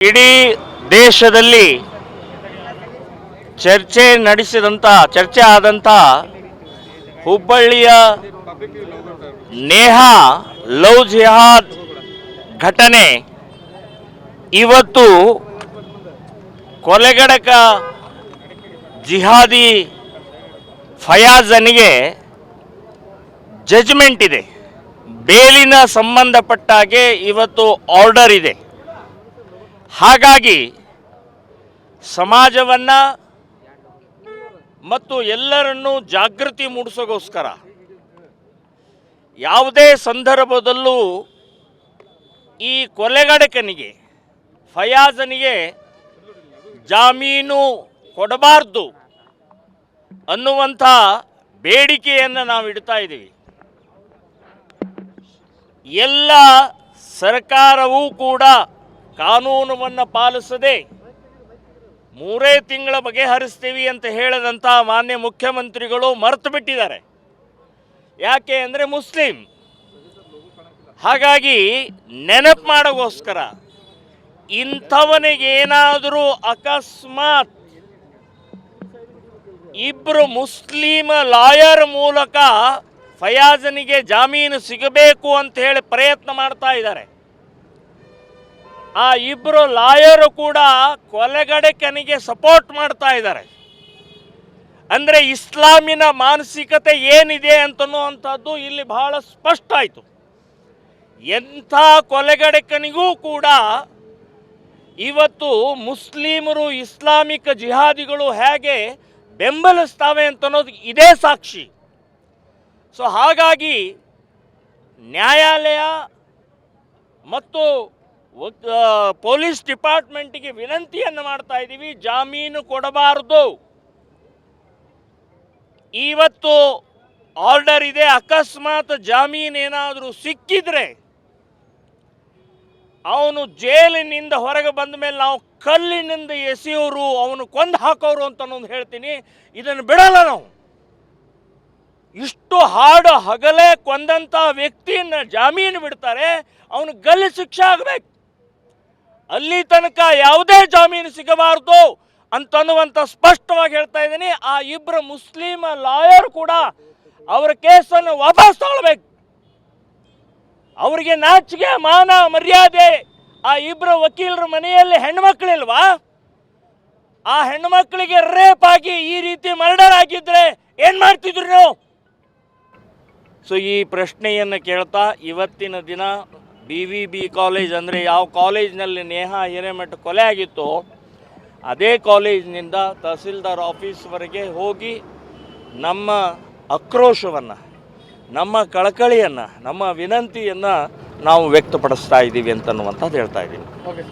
ಇಡೀ ದೇಶದಲ್ಲಿ ಚರ್ಚೆ ನಡೆಸಿದಂಥ ಚರ್ಚೆ ಆದಂಥ ಹುಬ್ಬಳ್ಳಿಯ ನೇಹಾ ಲವ್ ಜಿಹಾದ್ ಘಟನೆ ಇವತ್ತು ಕೊಲೆಗಡಕ ಜಿಹಾದಿ ಫಯಾಜನಿಗೆ ಜಜ್ಮೆಂಟ್ ಇದೆ. ಬೇಲಿನ ಸಂಬಂಧಪಟ್ಟಾಗೆ ಇವತ್ತು ಆರ್ಡರ್ ಇದೆ. ಹಾಗಾಗಿ ಸಮಾಜವನ್ನು ಮತ್ತು ಎಲ್ಲರನ್ನೂ ಜಾಗೃತಿ ಮೂಡಿಸೋಗೋಸ್ಕರ ಯಾವುದೇ ಸಂದರ್ಭದಲ್ಲೂ ಈ ಕೊಲೆಗಡಕನಿಗೆ, ಫಯಾಜನಿಗೆ ಜಾಮೀನು ಕೊಡಬಾರ್ದು ಅನ್ನುವಂಥ ಬೇಡಿಕೆಯನ್ನು ನಾವು ಇಡ್ತಾ ಇದ್ದೀವಿ. ಎಲ್ಲ ಸರ್ಕಾರವೂ ಕೂಡ ಕಾನೂನವನ್ನು ಪಾಲಿಸದೆ ಮೂರೇ ತಿಂಗಳ ಬಗೆಹರಿಸ್ತೀವಿ ಅಂತ ಹೇಳದಂಥ ಮಾನ್ಯ ಮುಖ್ಯಮಂತ್ರಿಗಳು ಮರೆತು ಬಿಟ್ಟಿದ್ದಾರೆ. ಯಾಕೆ ಅಂದರೆ ಮುಸ್ಲಿಂ. ಹಾಗಾಗಿ ನೆನಪು ಮಾಡೋಗೋಸ್ಕರ ಇಂಥವನಿಗೇನಾದರೂ ಅಕಸ್ಮಾತ್ ಇಬ್ಬರು ಮುಸ್ಲಿಮ ಲಾಯರ್ ಮೂಲಕ ಫಯಾಜನಿಗೆ ಜಾಮೀನು ಸಿಗಬೇಕು ಅಂತ ಹೇಳಿ ಪ್ರಯತ್ನ ಮಾಡ್ತಾ ಇದ್ದಾರೆ. ಆ ಇಬ್ಬರು ಲಾಯರು ಕೂಡ ಕೊಲೆಗಡಕನಿಗೆ ಸಪೋರ್ಟ್ ಮಾಡ್ತಾ ಇದ್ದಾರೆ. ಅಂದರೆ ಇಸ್ಲಾಮಿನ ಮಾನಸಿಕತೆ ಏನಿದೆ ಅಂತನ್ನುವಂಥದ್ದು ಇಲ್ಲಿ ಬಹಳ ಸ್ಪಷ್ಟ ಆಯಿತು. ಎಂಥ ಕೊಲೆಗಡಕನಿಗೂ ಕೂಡ ಇವತ್ತು ಮುಸ್ಲಿಮರು, ಇಸ್ಲಾಮಿಕ ಜಿಹಾದಿಗಳು ಹೇಗೆ ಬೆಂಬಲಿಸ್ತಾವೆ ಅಂತನ್ನೋದು ಇದೇ ಸಾಕ್ಷಿ. ಸೊ ಹಾಗಾಗಿ ನ್ಯಾಯಾಲಯ ಮತ್ತು ಪೊಲೀಸ್ ಡಿಪಾರ್ಟ್ಮೆಂಟಿಗೆ ವಿನಂತಿಯನ್ನು ಮಾಡ್ತಾ ಇದ್ದೀವಿ, ಜಾಮೀನು ಕೊಡಬಾರದು. ಇವತ್ತು ಆರ್ಡರ್ ಇದೆ, ಅಕಸ್ಮಾತ್ ಜಾಮೀನು ಏನಾದರೂ ಸಿಕ್ಕಿದ್ರೆ ಅವನು ಜೈಲಿನಿಂದ ಹೊರಗೆ ಬಂದ ಮೇಲೆ ನಾವು ಕಲ್ಲಿನಿಂದ ಎಸೆಯೋರು, ಅವನು ಕೊಂದು ಹಾಕೋರು ಅಂತ ಒಂದು ಹೇಳ್ತೀನಿ. ಇದನ್ನು ಬಿಡಲ್ಲ ನಾವು. ಇಷ್ಟು ಹಾಡು ಹಗಲೇ ಕೊಂದಂಥ ವ್ಯಕ್ತಿಯನ್ನ ಜಾಮೀನು ಬಿಡ್ತಾರೆ, ಅವನು ಗಲ್ಲಿ ಶಿಕ್ಷೆ ಆಗಬೇಕು. ಅಲ್ಲಿ ತನಕ ಯಾವುದೇ ಜಾಮೀನು ಸಿಗಬಾರದು ಅಂತನ್ನುವಂಥ ಸ್ಪಷ್ಟವಾಗಿ ಹೇಳ್ತಾ ಇದ್ದೀನಿ. ಆ ಇಬ್ಬರು ಮುಸ್ಲಿಂ ಲಾಯರ್ ಕೂಡ ಅವರ ಕೇಸನ್ನು ವಾಪಸ್ ತಗೊಳ್ಬೇಕು. ಅವರಿಗೆ ನಾಚಿಗೆ ಮಾನ, ಮರ್ಯಾದೆ ಆ ಇಬ್ಬರು ವಕೀಲರ ಮನೆಯಲ್ಲಿ ಹೆಣ್ಮಕ್ಳಿಲ್ವಾ? ಆ ಹೆಣ್ಮಕ್ಳಿಗೆ ರೇಪ್ ಆಗಿ ಈ ರೀತಿ ಮರ್ಡರ್ ಆಗಿದ್ರೆ ಏನ್ ಮಾಡ್ತಿದ್ರು ನೀವು? ಸೊ, ಈ ಪ್ರಶ್ನೆಯನ್ನು ಕೇಳ್ತಾ ಇವತ್ತಿನ ದಿನ ಬಿ ವಿ ಬಿ ಕಾಲೇಜ್ ಅಂದರೆ ಯಾವ ಕಾಲೇಜ್ನಲ್ಲಿ ನೇಹಾ ಹಿರೇಮಠ ಕೊಲೆ ಆಗಿತ್ತೋ, ಅದೇ ಕಾಲೇಜಿನಿಂದ ತಹಸೀಲ್ದಾರ್ ಆಫೀಸ್ವರೆಗೆ ಹೋಗಿ ನಮ್ಮ ಆಕ್ರೋಶವನ್ನು, ನಮ್ಮ ಕಳಕಳಿಯನ್ನು, ನಮ್ಮ ವಿನಂತಿಯನ್ನು ನಾವು ವ್ಯಕ್ತಪಡಿಸ್ತಾ ಇದ್ದೀವಿ ಅಂತನ್ನುವಂಥದ್ದು ಹೇಳ್ತಾ ಇದ್ದೀವಿ ಓಕೆ